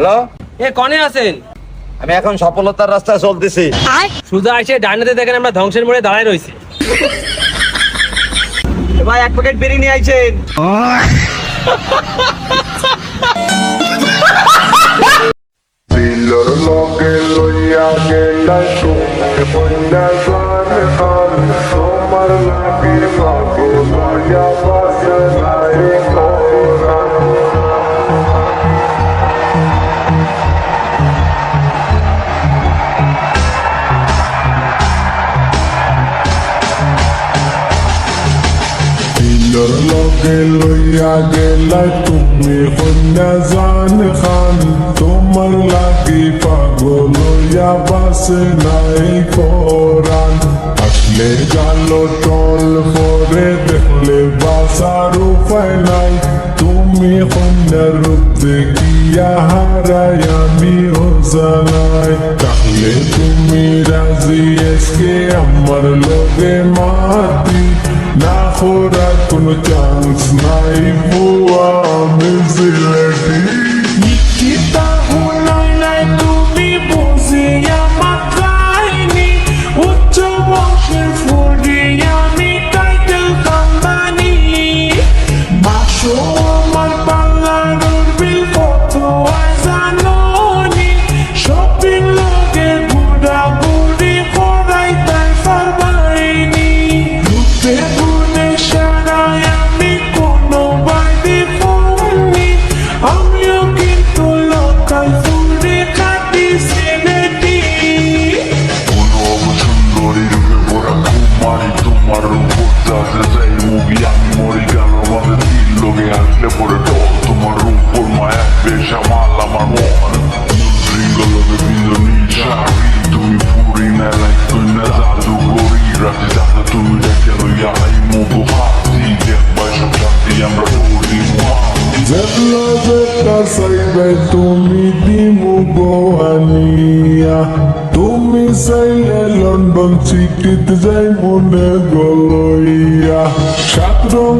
Hello? এ কনে আছেন? আমি এখন সফলতার রাস্তায় চলতেছি। সুজা এসে ডাইনাতে দেখেন আমরা ধ্বংসের মোড়ে দাঁড়ায় রয়েছি। ভাই এক প্যাকেট বিড়ি নিয়ে আইছেন। দিলর লগে লইয়া গেলা তুমি বন্যা গান গান তোমার লাগি পাগল লইয়া গেলা তুমি বন্যা জান খান তোমার লাগি পাগল বাসে নাই কোরান আসলে গেল টল পরে দেখলে বাসার উপায় নাই তুমি কন্যার রূপ দেখিয়া হারাই আমি ও জানাই তাহলে তুমি রাজি এসকে আমার লগে মাতি না করার কোনো চান্স নাই বুয়া আমি আসলে পরে টল তোমার উপর মায়া বেশ আমার মন রিঙ্গল লোকে বিন্দু শাড়ি তুমি না লাইক কন্যা জাদু করি রাতে যাতে তুমি দেখে লইয়া আই মুখ হাতি দেখবাই সব শান্তি আমরা করি যেগুলো যেটা চাইবে তুমি দিমু গোয়ানিয়া তুমি চাইলে লন্ডন সিটিতে যাই মনে গলইয়া সাত রঙ